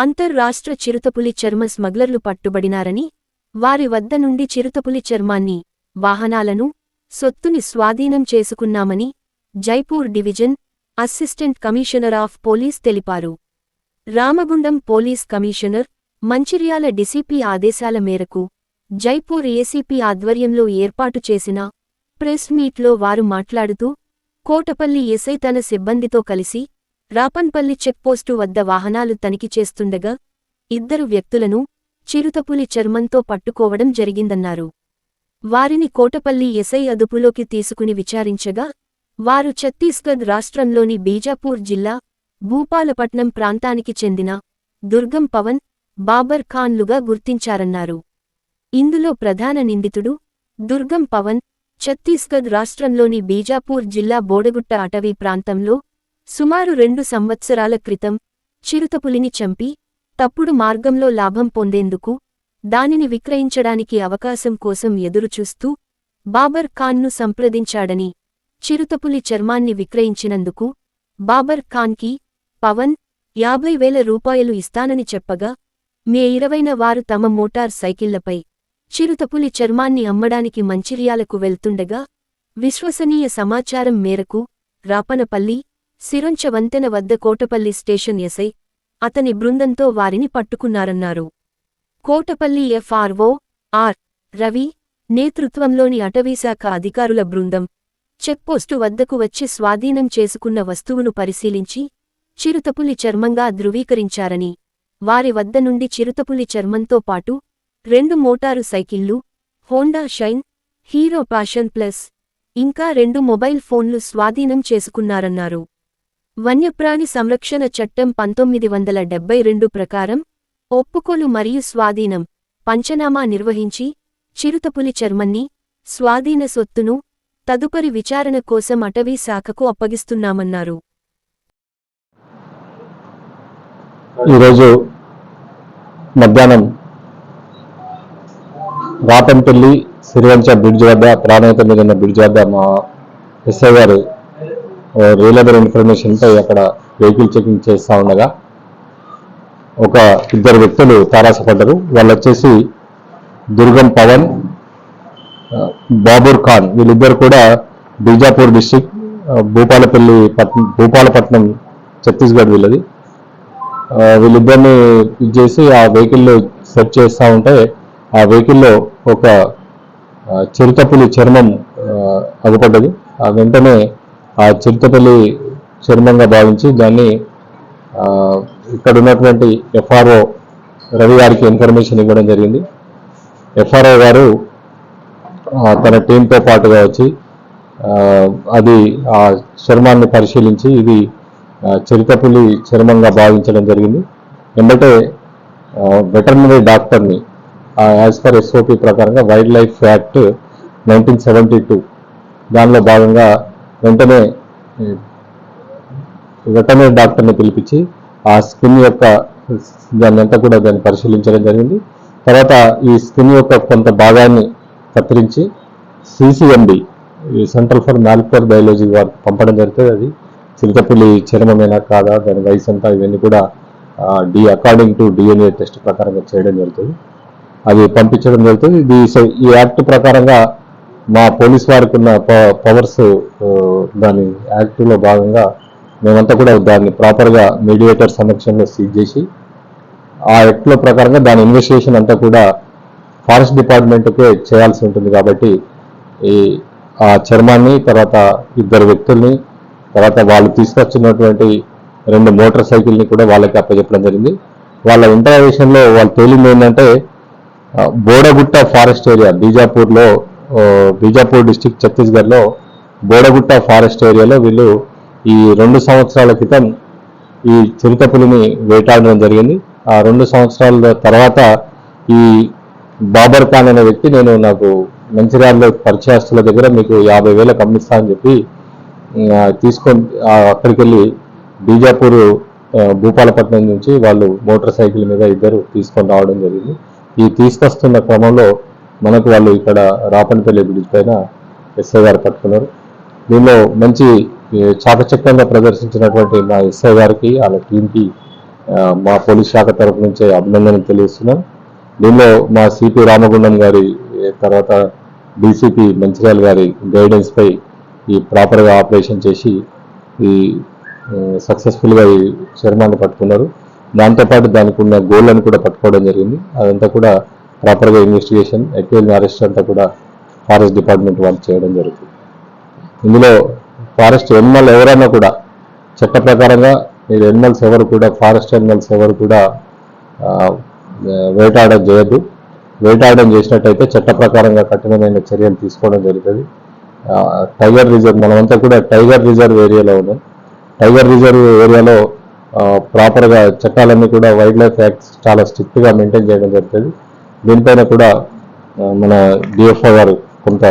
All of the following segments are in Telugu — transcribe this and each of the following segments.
అంతర్రాష్ట్ర చిరుతపులి చర్మ స్మగ్లర్లు పట్టుబడినారని వారి వద్ద నుండి చిరుతపులి చర్మాన్ని వాహనాలను సొత్తుని స్వాధీనం చేసుకున్నామని Jaipur division assistant commissioner of police తెలిపారు. Ramagundam police commissioner Mancherial DCP ఆదేశాల మేరకు జైపూర్ ఏసీపీ ఆధ్వర్యంలో ఏర్పాటు చేసిన ప్రెస్ మీట్లో వారు మాట్లాడుతూ కోటపల్లి ఎస్ఐ తన సిబ్బందితో కలిసి రాపన్పల్లి చెక్పోస్టు వద్ద వాహనాలు తనిఖీ చేస్తుండగా ఇద్దరు వ్యక్తులను చిరుతపులి చర్మంతో పట్టుకోవడం జరిగిందన్నారు. వారిని కోటపల్లి ఎస్ఐ అదుపులోకి తీసుకుని విచారించగా వారు ఛత్తీస్గఢ్ రాష్ట్రంలోని బీజాపూర్ జిల్లా భూపాలపట్నం ప్రాంతానికి చెందిన దుర్గం పవన్ బాబర్ ఖాన్లుగా గుర్తించారన్నారు. ఇందులో ప్రధాన నిందితుడు దుర్గం పవన్ ఛత్తీస్గఢ్ రాష్ట్రంలోని బీజాపూర్ జిల్లా బోడగుట్ట అటవీ ప్రాంతంలో సుమారు రెండు సంవత్సరాల క్రితం చిరుతపులిని చంపి తప్పుడు మార్గంలో లాభం పొందేందుకు దానిని విక్రయించడానికి అవకాశం కోసం ఎదురుచూస్తూ బాబర్ ఖాన్ను సంప్రదించాడని చిరుతపులి చర్మాన్ని విక్రయించినందుకు బాబర్ ఖాన్కి పవన్ యాభై వేల రూపాయలు ఇస్తానని చెప్పగా మే ఇరవైన వారు తమ మోటార్ సైకిళ్ళపై చిరుతపులి చర్మాన్ని అమ్మడానికి మంచిర్యాలకు వెళ్తుండగా విశ్వసనీయ సమాచారం మేరకు రాపనపల్లి సిరొంచ వంతెన వద్ద కోటపల్లి స్టేషన్ ఎస్ఐ అతని బృందంతో వారిని పట్టుకున్నారన్నారు. Kotapalli FRO R. రవి నేతృత్వంలోని అటవీశాఖ అధికారుల బృందం చెక్పోస్టు వద్దకు వచ్చి స్వాధీనం చేసుకున్న వస్తువును పరిశీలించి చిరుతపులి చర్మంగా ధృవీకరించారని వారి వద్ద నుండి చిరుతపులి చర్మంతో పాటు రెండు మోటారు సైకిళ్ళు Honda Shine Hero Passion Plus ఇంకా రెండు మొబైల్ ఫోన్లు స్వాధీనం చేసుకున్నారన్నారు. వన్యప్రాణి సంరక్షణ చట్టం పంతొమ్మిది వందల డెబ్బై రెండు ప్రకారం ఒప్పుకోలు మరియు స్వాధీనం పంచనామా నిర్వహించి చిరుతపులి చర్మన్ని స్వాధీన సొత్తును తదుపరి విచారణ కోసం అటవీ శాఖకు అప్పగిస్తున్నామన్నారు. ఈరోజు మధ్యాహ్నం రాపంపల్లి సిరివంచ బ్రిడ్జ్ వద్ద ప్రాణాయత మీద ఉన్న బ్రిడ్జ్ వద్ద మా ఎస్ఐ గారు రియలబుల్ ఇన్ఫర్మేషన్పై అక్కడ వెహికల్ చెకింగ్ చేస్తూ ఉండగా ఒక ఇద్దరు వ్యక్తులు తారాసపడ్డారు. వాళ్ళు వచ్చేసి దుర్గం పవన్ బాబూర్ ఖాన్ వీళ్ళిద్దరు కూడా బీజాపూర్ డిస్టిక్ భూపాలపల్లి పట్నం భూపాలపట్నం ఛత్తీస్గఢ్ వీళ్ళది. వీళ్ళిద్దరిని ఇది చేసి ఆ వెహికల్లో సెర్చ్ చేస్తూ ఉంటే ఆ వెహికల్లో ఒక చిరుతపులి చర్మం అగుపడ్డది. ఆ వెంటనే ఆ చిరుతపులి చర్మంగా భావించి దాన్ని ఇక్కడ ఉన్నటువంటి ఎఫ్ఆర్ఓ రవి గారికి ఇన్ఫర్మేషన్ ఇవ్వడం జరిగింది. ఎఫ్ఆర్ఓ గారు తన టీంతో పాటుగా వచ్చి అది ఆ చర్మాన్ని పరిశీలించి ఇది చిరుతపులి చర్మంగా భావించడం జరిగింది. ఎందుకంటే వెటర్నరీ డాక్టర్ని యాజ్ పర్ ఎస్ఓపి ప్రకారంగా wildlife act nineteen seventy two దానిలో భాగంగా వెంటనే వెటర్నరీ డాక్టర్ని పిలిపించి ఆ స్కిన్ యొక్క దాన్ని అంతా కూడా దాన్ని పరిశీలించడం జరిగింది. తర్వాత ఈ స్కిన్ యొక్క కొంత భాగాన్ని కత్తిరించి సిసిఎండి ఈ సెంట్రల్ ఫర్ మాలిక్యులర్ బయాలజీ వారికి పంపడం జరుగుతుంది. అది చిరుతపులి చర్మమేనా కాదా దాని వయసు అంతా ఇవన్నీ కూడా D according to DNA test ప్రకారంగా చేయడం జరుగుతుంది. అది పంపించడం జరుగుతుంది. ఇది ఈ యాక్ట్ ప్రకారంగా మా పోలీస్ వారికి ఉన్న పవర్స్ దాని యాక్ట్లో భాగంగా మేమంతా కూడా దాన్ని ప్రాపర్గా మీడియేటర్ సమక్షంలో సీజ్ చేసి ఆ యాక్ట్లో ప్రకారంగా దాని ఇన్వెస్టిగేషన్ అంతా కూడా ఫారెస్ట్ డిపార్ట్మెంట్కే చేయాల్సి ఉంటుంది కాబట్టి ఈ ఆ చర్మాన్ని తర్వాత ఇద్దరు వ్యక్తుల్ని తర్వాత వాళ్ళు తీసుకొచ్చినటువంటి రెండు మోటార్ సైకిల్ని కూడా వాళ్ళకి అప్పచెప్పడం జరిగింది. వాళ్ళ ఇంటర్వేషన్లో వాళ్ళు తేలింది ఏంటంటే బోడగుట్ట ఫారెస్ట్ ఏరియా బీజాపూర్లో బీజాపూర్ డిస్టిక్ ఛత్తీస్గఢ్లో బోడగుట్ట ఫారెస్ట్ ఏరియాలో వీళ్ళు ఈ రెండు సంవత్సరాల క్రితం ఈ చిరుతపులిని వేటాడడం జరిగింది. ఆ రెండు సంవత్సరాల తర్వాత ఈ బాబర్ ఖాన్ అనే వ్యక్తి నేను నాకు మంచిర్యాలలో పరిచయస్తుల దగ్గర మీకు యాభై వేల కమ్మిస్తా అని చెప్పి తీసుకొని అక్కడికి వెళ్ళి బీజాపూర్ భూపాలపట్నం నుంచి వాళ్ళు మోటార్ సైకిల్ మీద ఇద్దరు తీసుకొని రావడం జరిగింది. ఈ తీసుకొస్తున్న క్రమంలో మనకు వాళ్ళు ఇక్కడ రాపనపల్లి బ్రిడ్జ్ పైన ఎస్ఐ గారు పట్టుకున్నారు. దీనిలో మంచి చాకచక్యంగా ప్రదర్శించినటువంటి మా ఎస్ఐ గారికి వాళ్ళ టీంకి మా పోలీస్ శాఖ తరపు నుంచే అభినందనలు తెలియజేస్తున్నాం. దీనిలో మా సిపి రామగుండం గారి తర్వాత డీసీపీ మంచిర్యాల గారి గైడెన్స్ పై ఈ ప్రాపర్గా ఆపరేషన్ చేసి ఈ సక్సెస్ఫుల్గా ఈ చర్మాన్ని పట్టుకున్నారు. దాంతోపాటు దానికి ఉన్న గోల్డ్లను కూడా పట్టుకోవడం జరిగింది. అదంతా కూడా ప్రాపర్గా ఇన్వెస్టిగేషన్ ఎక్వైల్ అరెస్ట్ అంతా కూడా ఫారెస్ట్ డిపార్ట్మెంట్ వాళ్ళు చేయడం జరుగుతుంది. ఇందులో ఫారెస్ట్ ఎనిమల్ ఎవరైనా కూడా చట్ట ప్రకారంగా మీరు ఎనిమల్స్ ఎవరు కూడా ఫారెస్ట్ ఎనిమల్స్ ఎవరు కూడా వేటాడడం చేయద్దు. వేటాడడం చేసినట్టయితే చట్ట ప్రకారంగా కఠినమైన చర్యలు తీసుకోవడం జరుగుతుంది. టైగర్ రిజర్వ్ మనమంతా కూడా టైగర్ రిజర్వ్ ఏరియాలో ఉన్నాం. టైగర్ రిజర్వ్ ఏరియాలో ప్రాపర్గా చట్టాలన్నీ కూడా వైల్డ్ లైఫ్ యాక్ట్స్ చాలా స్ట్రిక్ట్గా మెయింటైన్ చేయడం జరుగుతుంది. దీనిపైన కూడా మన డిఎఫ్ఓ గారు కొంత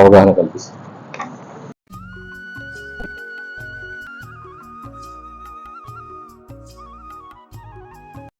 అవగాహన కల్పిస్తారు.